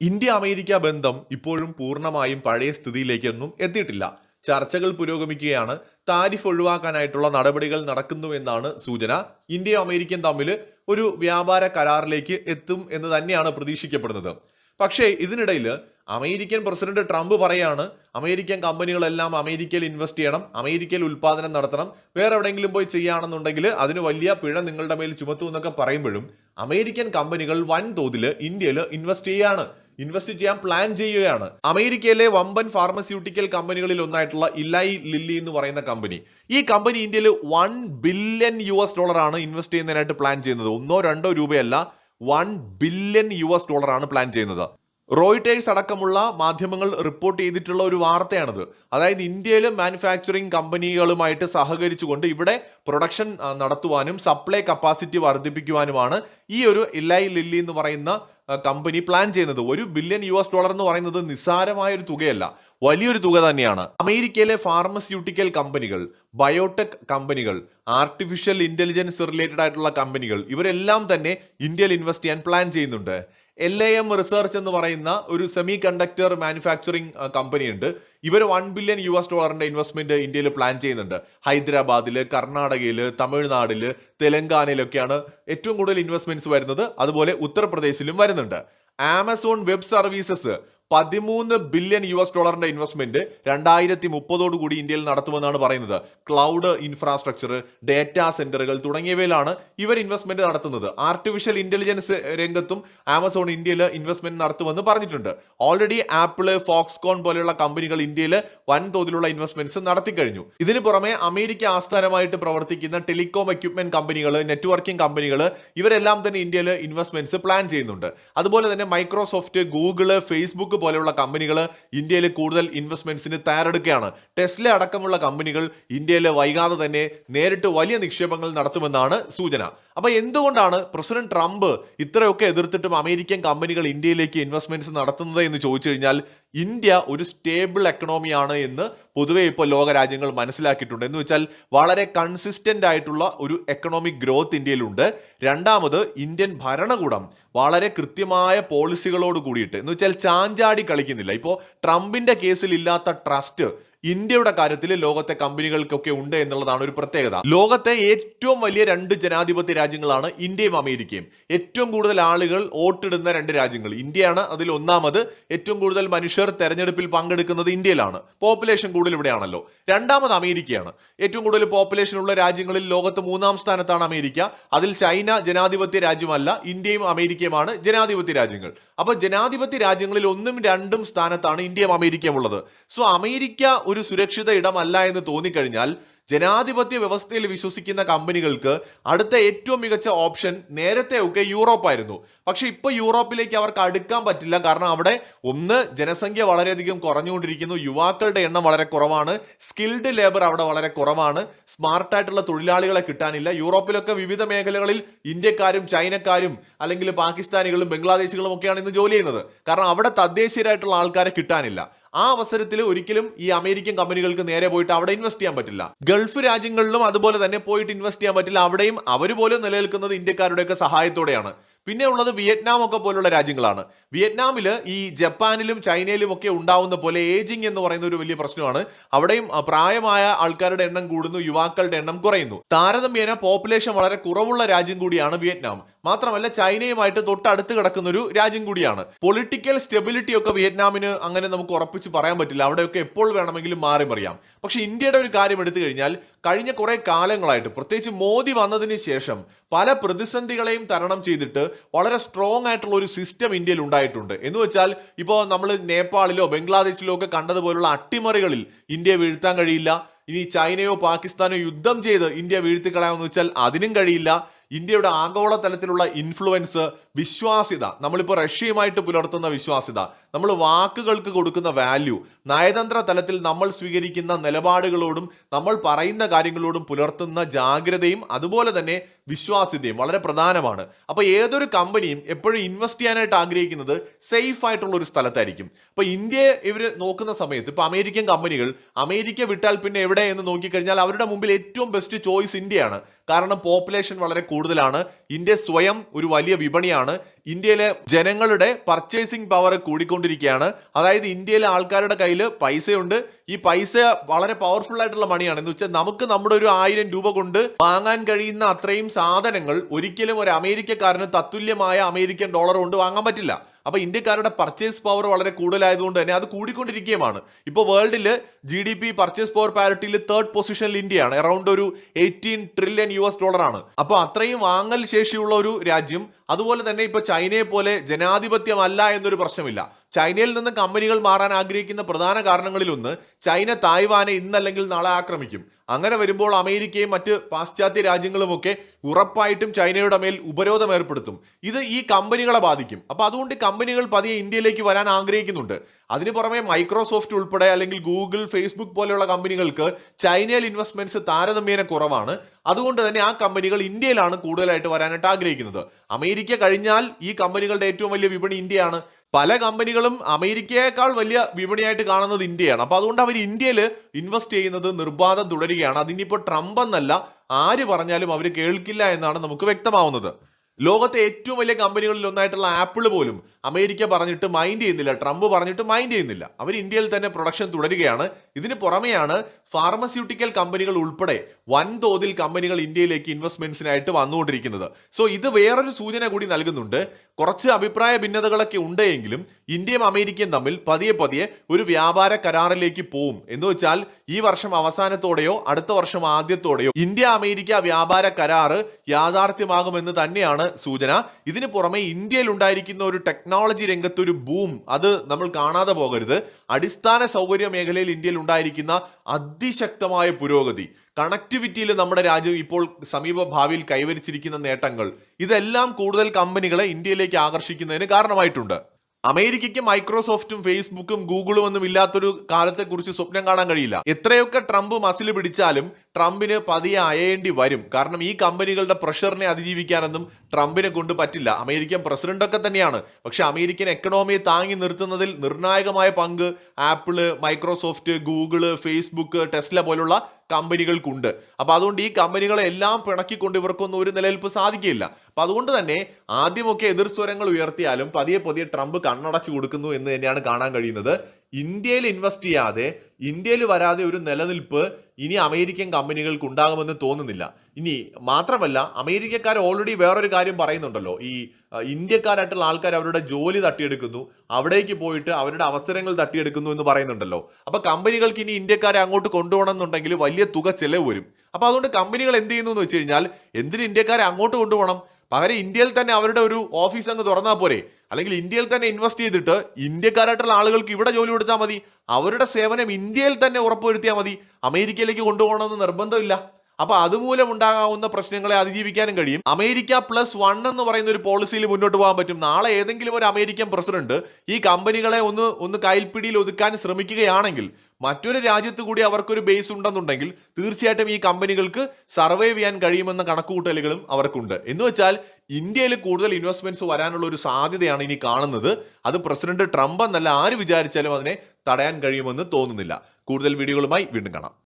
India America ബന്ധം ഇപ്പോഴും പൂർണമായും പഴയ സ്ഥിതിയിലേക്കൊന്നും എത്തിയിട്ടില്ല. ചർച്ചകൾ പുരോഗമിക്കുകയാണ്. താരിഫ് ഒഴിവാക്കാനായിട്ടുള്ള നടപടികൾ നടക്കുന്നുവെന്നാണ് സൂചന. ഇന്ത്യയും അമേരിക്കയും തമ്മിൽ ഒരു വ്യാപാര കരാറിലേക്ക് എത്തും എന്ന് തന്നെയാണ് പ്രതീക്ഷിക്കപ്പെടുന്നത്. പക്ഷേ ഇതിനിടയിൽ അമേരിക്കൻ പ്രസിഡന്റ് ട്രംപ് പറയാണ് അമേരിക്കൻ കമ്പനികളെല്ലാം അമേരിക്കയിൽ ഇൻവെസ്റ്റ് ചെയ്യണം അമേരിക്കയിൽ ഉൽപ്പാദനം നടത്തണം വേറെ എവിടെയെങ്കിലും പോയി ചെയ്യുകയാണെന്നുണ്ടെങ്കിൽ അതിന് വലിയ പിഴ നിങ്ങളുടെ മേൽ ചുമത്തുമെന്നൊക്കെ പറയുമ്പോഴും അമേരിക്കൻ കമ്പനികൾ വൻതോതിൽ ഇന്ത്യയിൽ ഇൻവെസ്റ്റ് ചെയ്യാണ്. ഇൻവെസ്റ്റ് ചെയ്യാൻ പ്ലാൻ ചെയ്യുകയാണ്. അമേരിക്കയിലെ വമ്പൻ ഫാർമസ്യൂട്ടിക്കൽ കമ്പനികളിൽ ഒന്നായിട്ടുള്ള ഇലായി ലില്ലി എന്ന് പറയുന്ന കമ്പനി. ഈ കമ്പനി ഇന്ത്യയിൽ വൺ ബില്യൺ യു എസ് ആണ് ഇൻവെസ്റ്റ് ചെയ്യുന്നതിനായിട്ട് പ്ലാൻ ചെയ്യുന്നത്. ഒന്നോ രണ്ടോ രൂപയല്ല വൺ ബില്യൺ യു എസ് ആണ് പ്ലാൻ ചെയ്യുന്നത്. റോയിറ്റേഴ്സ് അടക്കമുള്ള മാധ്യമങ്ങൾ റിപ്പോർട്ട് ചെയ്തിട്ടുള്ള ഒരു വാർത്തയാണിത്. അതായത് ഇന്ത്യയിൽ മാനുഫാക്ചറിങ് കമ്പനികളുമായിട്ട് സഹകരിച്ചുകൊണ്ട് ഇവിടെ പ്രൊഡക്ഷൻ നടത്തുവാനും സപ്ലൈ കപ്പാസിറ്റി വർദ്ധിപ്പിക്കുവാനുമാണ് ഈ ഒരു ഇലൈ ലില്ലി എന്ന് പറയുന്ന കമ്പനി പ്ലാൻ ചെയ്യുന്നത്. ഒരു ബില്യൺ യു എസ് ഡോളർ എന്ന് പറയുന്നത് നിസ്സാരമായ ഒരു തുകയല്ല. വലിയൊരു തുക തന്നെയാണ്. അമേരിക്കയിലെ ഫാർമസ്യൂട്ടിക്കൽ കമ്പനികൾ ബയോടെക് കമ്പനികൾ ആർട്ടിഫിഷ്യൽ ഇന്റലിജൻസ് റിലേറ്റഡ് ആയിട്ടുള്ള കമ്പനികൾ ഇവരെല്ലാം തന്നെ ഇന്ത്യയിൽ ഇൻവെസ്റ്റ് ചെയ്യാൻ പ്ലാൻ ചെയ്യുന്നുണ്ട്. എൽ എ എം റിസർച്ച് എന്ന് പറയുന്ന ഒരു സെമി കണ്ടക്ടർ മാനുഫാക്ചറിങ് കമ്പനി ഉണ്ട്. ഇവർ വൺ ബില്യൺ യു എസ് ഡോളറിന്റെ ഇൻവെസ്റ്റ്മെന്റ് ഇന്ത്യയിൽ പ്ലാൻ ചെയ്യുന്നുണ്ട്. ഹൈദരാബാദിൽ കർണാടകയിൽ തമിഴ്നാടിൽ തെലങ്കാനയിലൊക്കെയാണ് ഏറ്റവും കൂടുതൽ ഇൻവെസ്റ്റ്മെന്റ്സ് വരുന്നത്. അതുപോലെ ഉത്തർപ്രദേശിലും വരുന്നുണ്ട്. ആമസോൺ വെബ് സർവീസസ് പതിമൂന്ന് ബില്യൺ യു എസ് ഡോളറിന്റെ ഇൻവെസ്റ്റ്മെന്റ് രണ്ടായിരത്തി മുപ്പതോടുകൂടി ഇന്ത്യയിൽ നടത്തുമെന്നാണ് പറയുന്നത്. ക്ലൗഡ് ഇൻഫ്രാസ്ട്രക്ചർ ഡേറ്റാ സെന്ററുകൾ തുടങ്ങിയവയിലാണ് ഇവർ ഇൻവെസ്റ്റ്മെന്റ് നടത്തുന്നത്. ആർട്ടിഫിഷ്യൽ ഇന്റലിജൻസ് രംഗത്തും ആമസോൺ ഇന്ത്യയിൽ ഇൻവെസ്റ്റ്മെന്റ് നടത്തുമെന്ന് പറഞ്ഞിട്ടുണ്ട്. ഓൾറെഡി ആപ്പിൾ ഫോക്സ്കോൺ പോലെയുള്ള കമ്പനികൾ ഇന്ത്യയിൽ വൻതോതിലുള്ള ഇൻവെസ്റ്റ്മെന്റ്സ് നടത്തി കഴിഞ്ഞു ഇതിന് പുറമെ അമേരിക്ക ആസ്ഥാനമായിട്ട് പ്രവർത്തിക്കുന്ന ടെലികോം എക്യുപ്മെന്റ് കമ്പനികൾ നെറ്റ്വർക്കിംഗ് കമ്പനികൾ ഇവരെല്ലാം തന്നെ ഇന്ത്യയിൽ ഇൻവെസ്റ്റ്മെന്റ്സ് പ്ലാൻ ചെയ്യുന്നുണ്ട്. അതുപോലെ തന്നെ മൈക്രോസോഫ്റ്റ് ഗൂഗിൾ ഫേസ്ബുക്ക് പോലെയുള്ള കമ്പനികൾ ഇന്ത്യയിൽ കൂടുതൽ ഇൻവെസ്റ്റ്മെന്റ്സിന് തയ്യാറെടുക്കുകയാണ്. ടെസ്ല അടക്കമുള്ള കമ്പനികൾ ഇന്ത്യയിൽ വൈകാതെ തന്നെ നേരിട്ട് വലിയ നിക്ഷേപങ്ങൾ നടത്തുമെന്നാണ് സൂചന. അപ്പൊ എന്തുകൊണ്ടാണ് പ്രസിഡന്റ് ട്രംപ് ഇത്രയൊക്കെ എതിർത്തിട്ടും അമേരിക്കൻ കമ്പനികൾ ഇന്ത്യയിലേക്ക് ഇൻവെസ്റ്റ്മെന്റ്സ് നടത്തുന്നത് എന്ന് ചോദിച്ചു കഴിഞ്ഞാൽ ഇന്ത്യ ഒരു സ്റ്റേബിൾ എക്കണോമിയാണ് എന്ന് പൊതുവെ ഇപ്പോൾ ലോകരാജ്യങ്ങൾ മനസ്സിലാക്കിയിട്ടുണ്ട്. എന്ന് വെച്ചാൽ വളരെ കൺസിസ്റ്റന്റ് ആയിട്ടുള്ള ഒരു എക്കണോമിക് ഗ്രോത്ത് ഇന്ത്യയിലുണ്ട്. രണ്ടാമത് ഇന്ത്യൻ ഭരണകൂടം വളരെ കൃത്യമായ പോളിസികളോട് കൂടിയിട്ട് എന്ന് വെച്ചാൽ ചാഞ്ചാടി കളിക്കുന്നില്ല. ഇപ്പോൾ ട്രംപിന്റെ കേസിൽ ഇല്ലാത്ത ട്രസ്റ്റ് ഇന്ത്യയുടെ കാര്യത്തിൽ ലോകത്തെ കമ്പനികൾക്കൊക്കെ ഉണ്ട് എന്നുള്ളതാണ് ഒരു പ്രത്യേകത. ലോകത്തെ ഏറ്റവും വലിയ രണ്ട് ജനാധിപത്യ രാജ്യങ്ങളാണ് ഇന്ത്യയും അമേരിക്കയും. ഏറ്റവും കൂടുതൽ ആളുകൾ വോട്ടിടുന്ന രണ്ട് രാജ്യങ്ങൾ. ഇന്ത്യയാണ് അതിൽ ഒന്നാമത്. ഏറ്റവും കൂടുതൽ മനുഷ്യർ തെരഞ്ഞെടുപ്പിൽ പങ്കെടുക്കുന്നത് ഇന്ത്യയിലാണ്. പോപ്പുലേഷൻ കൂടുതൽ ഇവിടെയാണല്ലോ. രണ്ടാമത് അമേരിക്കയാണ്. ഏറ്റവും കൂടുതൽ പോപ്പുലേഷൻ ഉള്ള രാജ്യങ്ങളിൽ ലോകത്ത് മൂന്നാം സ്ഥാനത്താണ് അമേരിക്ക. അതിൽ ചൈന ജനാധിപത്യ രാജ്യമല്ല. ഇന്ത്യയും അമേരിക്കയുമാണ് ജനാധിപത്യ രാജ്യങ്ങൾ. അപ്പൊ ജനാധിപത്യ രാജ്യങ്ങളിൽ ഒന്നും രണ്ടും സ്ഥാനത്താണ് ഇന്ത്യയും അമേരിക്കയും ഉള്ളത്. സോ അമേരിക്ക ഒരു സുരക്ഷിത ഇടമല്ല എന്ന് തോന്നിക്കഴിഞ്ഞാൽ ജനാധിപത്യ വ്യവസ്ഥയിൽ വിശ്വസിക്കുന്ന കമ്പനികൾക്ക് അടുത്ത ഏറ്റവും മികച്ച ഓപ്ഷൻ നേരത്തെ ഒക്കെ യൂറോപ്പായിരുന്നു. പക്ഷെ ഇപ്പൊ യൂറോപ്പിലേക്ക് അവർക്ക് അടുക്കാൻ പറ്റില്ല. കാരണം അവിടെ ഒന്ന് ജനസംഖ്യ വളരെയധികം കുറഞ്ഞുകൊണ്ടിരിക്കുന്നു. യുവാക്കളുടെ എണ്ണം വളരെ കുറവാണ്. സ്കിൽഡ് ലേബർ അവിടെ വളരെ കുറവാണ്. സ്മാർട്ടായിട്ടുള്ള തൊഴിലാളികളെ കിട്ടാനില്ല. യൂറോപ്പിലൊക്കെ വിവിധ മേഖലകളിൽ ഇന്ത്യക്കാരും ചൈനക്കാരും അല്ലെങ്കിൽ പാകിസ്ഥാനികളും ബംഗ്ലാദേശികളും ഒക്കെയാണ് ഇന്ന് ജോലി ചെയ്യുന്നത്. കാരണം അവിടെ തദ്ദേശീയരായിട്ടുള്ള ആൾക്കാരെ കിട്ടാനില്ല. ആ അവസരത്തിൽ ഒരിക്കലും ഈ അമേരിക്കൻ കമ്പനികൾക്ക് നേരെ പോയിട്ട് അവിടെ ഇൻവെസ്റ്റ് ചെയ്യാൻ പറ്റില്ല. ഗൾഫ് രാജ്യങ്ങളിലും അതുപോലെ തന്നെ പോയിട്ട് ഇൻവെസ്റ്റ് ചെയ്യാൻ പറ്റില്ല. അവിടെയും അവർ പോലും നിലനിൽക്കുന്നത് ഇന്ത്യക്കാരുടെയൊക്കെ സഹായത്തോടെയാണ്. പിന്നെ ഉള്ളത് വിയറ്റ്നാം ഒക്കെ പോലുള്ള രാജ്യങ്ങളാണ്. വിയറ്റ്നാമിൽ ഈ ജപ്പാനിലും ചൈനയിലും ഒക്കെ ഉണ്ടാവുന്ന പോലെ ഏജിങ് എന്ന് പറയുന്ന ഒരു വലിയ പ്രശ്നമാണ്. അവിടെയും പ്രായമായ ആൾക്കാരുടെ എണ്ണം കൂടുന്നു യുവാക്കളുടെ എണ്ണം കുറയുന്നു. താരതമ്യേന പോപ്പുലേഷൻ വളരെ കുറവുള്ള രാജ്യം കൂടിയാണ് വിയറ്റ്നാം. മാത്രമല്ല ചൈനയുമായിട്ട് തൊട്ടടുത്ത് കിടക്കുന്ന ഒരു രാജ്യം കൂടിയാണ്. പൊളിറ്റിക്കൽ സ്റ്റെബിലിറ്റി ഒക്കെ വിയറ്റ്നാമിന് അങ്ങനെ നമുക്ക് ഉറപ്പിച്ച് പറയാൻ പറ്റില്ല. അവിടെയൊക്കെ എപ്പോൾ വേണമെങ്കിലും മാറി മറിയാം പക്ഷെ ഇന്ത്യയുടെ ഒരു കാര്യം എടുത്തു കഴിഞ്ഞാൽ കഴിഞ്ഞ കുറെ കാലങ്ങളായിട്ട് പ്രത്യേകിച്ച് മോദി വന്നതിന് ശേഷം പല പ്രതിസന്ധികളെയും തരണം ചെയ്തിട്ട് വളരെ സ്ട്രോങ് ആയിട്ടുള്ള ഒരു സിസ്റ്റം ഇന്ത്യയിൽ ഉണ്ടായിട്ടുണ്ട്. എന്ന് വെച്ചാൽ ഇപ്പോൾ നമ്മൾ നേപ്പാളിലോ ബംഗ്ലാദേശിലോ ഒക്കെ കണ്ടതുപോലുള്ള അട്ടിമറികളിൽ ഇന്ത്യ വീഴ്ത്താൻ കഴിയില്ല. ഇനി ചൈനയോ പാകിസ്ഥാനോ യുദ്ധം ചെയ്ത് ഇന്ത്യ വീഴ്ത്തിക്കളയാമെന്ന് വെച്ചാൽ അതിനും കഴിയില്ല. ഇന്ത്യയുടെ ആഗോള തലത്തിലുള്ള ഇൻഫ്ലുവൻസ് വിശ്വാസ്യത നമ്മളിപ്പോൾ റഷ്യയുമായിട്ട് പുലർത്തുന്ന വിശ്വാസ്യത നമ്മൾ വാക്കുകൾക്ക് കൊടുക്കുന്ന വാല്യൂ നയതന്ത്ര തലത്തിൽ നമ്മൾ സ്വീകരിക്കുന്ന നിലപാടുകളോടും നമ്മൾ പറയുന്ന കാര്യങ്ങളോടും പുലർത്തുന്ന ജാഗ്രതയും അതുപോലെ തന്നെ വിശ്വാസ്യതയും വളരെ പ്രധാനമാണ്. അപ്പോൾ ഏതൊരു കമ്പനിയും എപ്പോഴും ഇൻവെസ്റ്റ് ചെയ്യാനായിട്ട് ആഗ്രഹിക്കുന്നത് സേഫ് ആയിട്ടുള്ള ഒരു സ്ഥലത്തായിരിക്കും. അപ്പോൾ ഇന്ത്യയെ ഇവർ നോക്കുന്ന സമയത്ത് ഇപ്പോൾ അമേരിക്കൻ കമ്പനികൾ അമേരിക്ക വിട്ടാൽ പിന്നെ എവിടെ എന്ന് നോക്കിക്കഴിഞ്ഞാൽ അവരുടെ മുമ്പിൽ ഏറ്റവും ബെസ്റ്റ് ചോയ്സ് ഇന്ത്യയാണ്. കാരണം പോപ്പുലേഷൻ വളരെ കൂടുതലാണ്. ഇന്ത്യ സ്വയം ഒരു വലിയ വിപണിയാണ്. ഇന്ത്യയിലെ ജനങ്ങളുടെ പർച്ചേസിംഗ് പവർ കൂടിക്കൊണ്ടിരിക്കുകയാണ്. അതായത് ഇന്ത്യയിലെ ആൾക്കാരുടെ കയ്യിൽ പൈസയുണ്ട്. ഈ പൈസ വളരെ പവർഫുൾ ആയിട്ടുള്ള മണിയാണ് എന്ന് വെച്ചാൽ നമുക്ക് നമ്മുടെ ഒരു ആയിരം രൂപ കൊണ്ട് വാങ്ങാൻ കഴിയുന്ന അത്രയും സാധനങ്ങൾ ഒരിക്കലും ഒരു അമേരിക്കക്കാരന് തത്തുല്യമായ അമേരിക്കൻ ഡോളർ കൊണ്ട് വാങ്ങാൻ പറ്റില്ല. അപ്പൊ ഇന്ത്യക്കാരുടെ പർച്ചേസ് പവർ വളരെ കൂടുതലായതുകൊണ്ട് തന്നെ അത് കൂടിക്കൊണ്ടിരിക്കുകയുമാണ്. ഇപ്പോൾ വേൾഡിൽ G D P purchase power പാരിറ്റിയിൽ third പൊസിഷനിൽ ഇന്ത്യയാണ്. അറൌണ്ട് ഒരു eighteen trillion U S dollar ആണ്. അപ്പോൾ അത്രയും വാങ്ങൽ ശേഷിയുള്ള ഒരു രാജ്യം. അതുപോലെ തന്നെ ഇപ്പൊ ചൈനയെ പോലെ ജനാധിപത്യമല്ല എന്നൊരു പ്രശ്നമില്ല. ചൈനയിൽ നിന്ന് കമ്പനികൾ മാറാൻ ആഗ്രഹിക്കുന്ന പ്രധാന കാരണങ്ങളിലൊന്ന് ചൈന തായ്വാനെ ഇന്നല്ലെങ്കിൽ നാളെ ആക്രമിക്കും. അങ്ങനെ വരുമ്പോൾ അമേരിക്കയും മറ്റ് പാശ്ചാത്യ രാജ്യങ്ങളുമൊക്കെ ഉറപ്പായിട്ടും ചൈനയുടെ മേൽ ഉപരോധം ഏർപ്പെടുത്തും. ഇത് ഈ കമ്പനികളെ ബാധിക്കും. അപ്പൊ അതുകൊണ്ട് കമ്പനികൾ പതിയെ ഇന്ത്യയിലേക്ക് വരാൻ ആഗ്രഹിക്കുന്നുണ്ട്. അതിന് പുറമെ മൈക്രോസോഫ്റ്റ് ഉൾപ്പെടെ അല്ലെങ്കിൽ ഗൂഗിൾ ഫേസ്ബുക്ക് പോലെയുള്ള കമ്പനികൾക്ക് ചൈനയിൽ ഇൻവെസ്റ്റ്മെന്റ്സ് താരതമ്യേന കുറവാണ്. അതുകൊണ്ട് തന്നെ ആ കമ്പനികൾ ഇന്ത്യയിലാണ് കൂടുതലായിട്ട് വരാനായിട്ട് ആഗ്രഹിക്കുന്നത്. അമേരിക്ക കഴിഞ്ഞാൽ ഈ കമ്പനികളുടെ ഏറ്റവും വലിയ വിപണി ഇന്ത്യയാണ്. പല കമ്പനികളും അമേരിക്കയേക്കാൾ വലിയ വിപണിയായിട്ട് കാണുന്നത് ഇന്ത്യയാണ്. അപ്പൊ അതുകൊണ്ട് അവർ ഇന്ത്യയിൽ ഇൻവെസ്റ്റ് ചെയ്യുന്നത് നിർബാധം തുടരുകയാണ്. അതിനിപ്പോൾ ട്രംപ് എന്നല്ല ആര് പറഞ്ഞാലും അവർ കേൾക്കില്ല എന്നാണ് നമുക്ക് വ്യക്തമാവുന്നത്. ലോകത്തെ ഏറ്റവും വലിയ കമ്പനികളിൽ ഒന്നായിട്ടുള്ള ആപ്പിൾ പോലും അമേരിക്ക പറഞ്ഞിട്ട് മൈൻഡ് ചെയ്യുന്നില്ല. ട്രംപ് പറഞ്ഞിട്ട് മൈൻഡ് ചെയ്യുന്നില്ല. അവർ ഇന്ത്യയിൽ തന്നെ പ്രൊഡക്ഷൻ തുടരുകയാണ്. ഇതിന് പുറമെയാണ് ഫാർമസ്യൂട്ടിക്കൽ കമ്പനികൾ ഉൾപ്പെടെ വൻതോതിൽ കമ്പനികൾ ഇന്ത്യയിലേക്ക് ഇൻവെസ്റ്റ്മെന്റ്സിനായിട്ട് വന്നുകൊണ്ടിരിക്കുന്നത്. സോ ഇത് വേറൊരു സൂചന കൂടി നൽകുന്നുണ്ട്. കുറച്ച് അഭിപ്രായ ഭിന്നതകളൊക്കെ ഉണ്ടെങ്കിലും ഇന്ത്യയും അമേരിക്കയും തമ്മിൽ പതിയെ പതിയെ ഒരു വ്യാപാര കരാറിലേക്ക് പോവും. എന്ന് വെച്ചാൽ ഈ വർഷം അവസാനത്തോടെയോ അടുത്ത വർഷം ആദ്യത്തോടെയോ ഇന്ത്യ അമേരിക്ക വ്യാപാര കരാറ് യാഥാർത്ഥ്യമാകുമെന്ന് തന്നെയാണ് സൂചന. ഇതിന് പുറമെ ഇന്ത്യയിൽ ഉണ്ടായിരിക്കുന്ന ഒരു ടെക്നോളജി രംഗത്ത് ഒരു ബൂം അത് നമ്മൾ കാണാതെ പോകരുത്. അടിസ്ഥാന സൗകര്യ മേഖലയിൽ ഇന്ത്യയിൽ ഉണ്ടായിരിക്കുന്ന അതിശക്തമായ പുരോഗതി. കണക്ടിവിറ്റിയിൽ നമ്മുടെ രാജ്യം ഇപ്പോൾ സമീപ ഭാവിയിൽ കൈവരിച്ചിരിക്കുന്ന നേട്ടങ്ങൾ. ഇതെല്ലാം കൂടുതൽ കമ്പനികളെ ഇന്ത്യയിലേക്ക് ആകർഷിക്കുന്നതിന് കാരണമായിട്ടുണ്ട്. അമേരിക്കയ്ക്ക് മൈക്രോസോഫ്റ്റും ഫേസ്ബുക്കും ഗൂഗിളും ഒന്നും ഇല്ലാത്തൊരു കാലത്തെക്കുറിച്ച് സ്വപ്നം കാണാൻ കഴിയില്ല. എത്രയൊക്കെ ട്രംപ് മസിൽ പിടിച്ചാലും ട്രംപിന് പതിയെ അയയേണ്ടി വരും. കാരണം ഈ കമ്പനികളുടെ പ്രഷറിനെ അതിജീവിക്കാനൊന്നും ട്രംപിനെ കൊണ്ട് പറ്റില്ല. അമേരിക്കൻ പ്രസിഡന്റൊക്കെ തന്നെയാണ്. പക്ഷെ അമേരിക്കൻ എക്കണോമിയെ താങ്ങി നിർത്തുന്നതിൽ നിർണായകമായ പങ്ക് Apple Microsoft Google Facebook Tesla പോലുള്ള കമ്പനികൾക്കുണ്ട്. അപ്പൊ അതുകൊണ്ട് ഈ കമ്പനികളെ എല്ലാം പിണക്കിക്കൊണ്ട് ഇവർക്കൊന്നും ഒരു നിലനിൽപ്പ് സാധിക്കില്ല അപ്പൊ അതുകൊണ്ട് തന്നെ ആദ്യമൊക്കെ എതിർ സ്വരങ്ങൾ ഉയർത്തിയാലും പതിയെ പതിയെ ട്രംപ് കണ്ണടച്ചു കൊടുക്കുന്നു എന്ന് തന്നെയാണ് കാണാൻ കഴിയുന്നത്. ഇന്ത്യയിൽ ഇൻവെസ്റ്റ് ചെയ്യാതെ ഇന്ത്യയിൽ വരാതെ ഒരു നിലനിൽപ്പ് ഇനി അമേരിക്കൻ കമ്പനികൾക്ക് ഉണ്ടാകുമെന്ന് തോന്നുന്നില്ല. ഇനി മാത്രമല്ല അമേരിക്കക്കാർ ഓൾറെഡി വേറൊരു കാര്യം പറയുന്നുണ്ടല്ലോ. ഈ ഇന്ത്യക്കാരായിട്ടുള്ള ആൾക്കാർ അവരുടെ ജോലി തട്ടിയെടുക്കുന്നു. അവിടേക്ക് പോയിട്ട് അവരുടെ അവസരങ്ങൾ തട്ടിയെടുക്കുന്നു എന്ന് പറയുന്നുണ്ടല്ലോ. അപ്പൊ കമ്പനികൾക്ക് ഇനി ഇന്ത്യക്കാരെ അങ്ങോട്ട് കൊണ്ടുപോകണം എന്നുണ്ടെങ്കിൽ വലിയ തുക ചെലവ് വരും. അപ്പൊ അതുകൊണ്ട് കമ്പനികൾ എന്ത് ചെയ്യുന്നു എന്ന് വെച്ച് കഴിഞ്ഞാൽ എന്തിന് ഇന്ത്യക്കാരെ അങ്ങോട്ട് കൊണ്ടുപോകണം? പകരം ഇന്ത്യയിൽ തന്നെ അവരുടെ ഒരു ഓഫീസ് അങ്ങ് തുറന്നാൽ പോരെ. അല്ലെങ്കിൽ ഇന്ത്യയിൽ തന്നെ ഇൻവെസ്റ്റ് ചെയ്തിട്ട് ഇന്ത്യക്കാരായിട്ടുള്ള ആളുകൾക്ക് ഇവിടെ ജോലി കൊടുത്താൽ മതി. അവരുടെ സേവനം ഇന്ത്യയിൽ തന്നെ ഉറപ്പുവരുത്തിയാൽ മതി. അമേരിക്കയിലേക്ക് കൊണ്ടുപോകണമെന്ന് നിർബന്ധമില്ല. അപ്പൊ അതുമൂലം ഉണ്ടാകാവുന്ന പ്രശ്നങ്ങളെ അതിജീവിക്കാനും കഴിയും. അമേരിക്ക പ്ലസ് വൺ എന്ന് പറയുന്ന ഒരു പോളിസിയിൽ മുന്നോട്ട് പോകാൻ പറ്റും. നാളെ ഏതെങ്കിലും ഒരു അമേരിക്കൻ പ്രസിഡന്റ് ഈ കമ്പനികളെ ഒന്ന് ഒന്ന് കൈൽപ്പിടിയിൽ ഒതുക്കാൻ ശ്രമിക്കുകയാണെങ്കിൽ മറ്റൊരു രാജ്യത്ത് കൂടി അവർക്കൊരു ബേസ് ഉണ്ടെന്നുണ്ടെങ്കിൽ തീർച്ചയായിട്ടും ഈ കമ്പനികൾക്ക് സർവൈവ് ചെയ്യാൻ കഴിയുമെന്ന കണക്കുകൂട്ടലുകളും അവർക്കുണ്ട്. എന്ന് വെച്ചാൽ ഇന്ത്യയിൽ കൂടുതൽ ഇൻവെസ്റ്റ്മെന്റ്സ് വരാനുള്ള ഒരു സാധ്യതയാണ് ഇനി കാണുന്നത്. അത് പ്രസിഡന്റ് ട്രംപ് എന്നല്ല ആര് വിചാരിച്ചാലും അതിനെ തടയാൻ കഴിയുമെന്ന് തോന്നുന്നില്ല. കൂടുതൽ വീഡിയോകളുമായി വീണ്ടും കാണാം.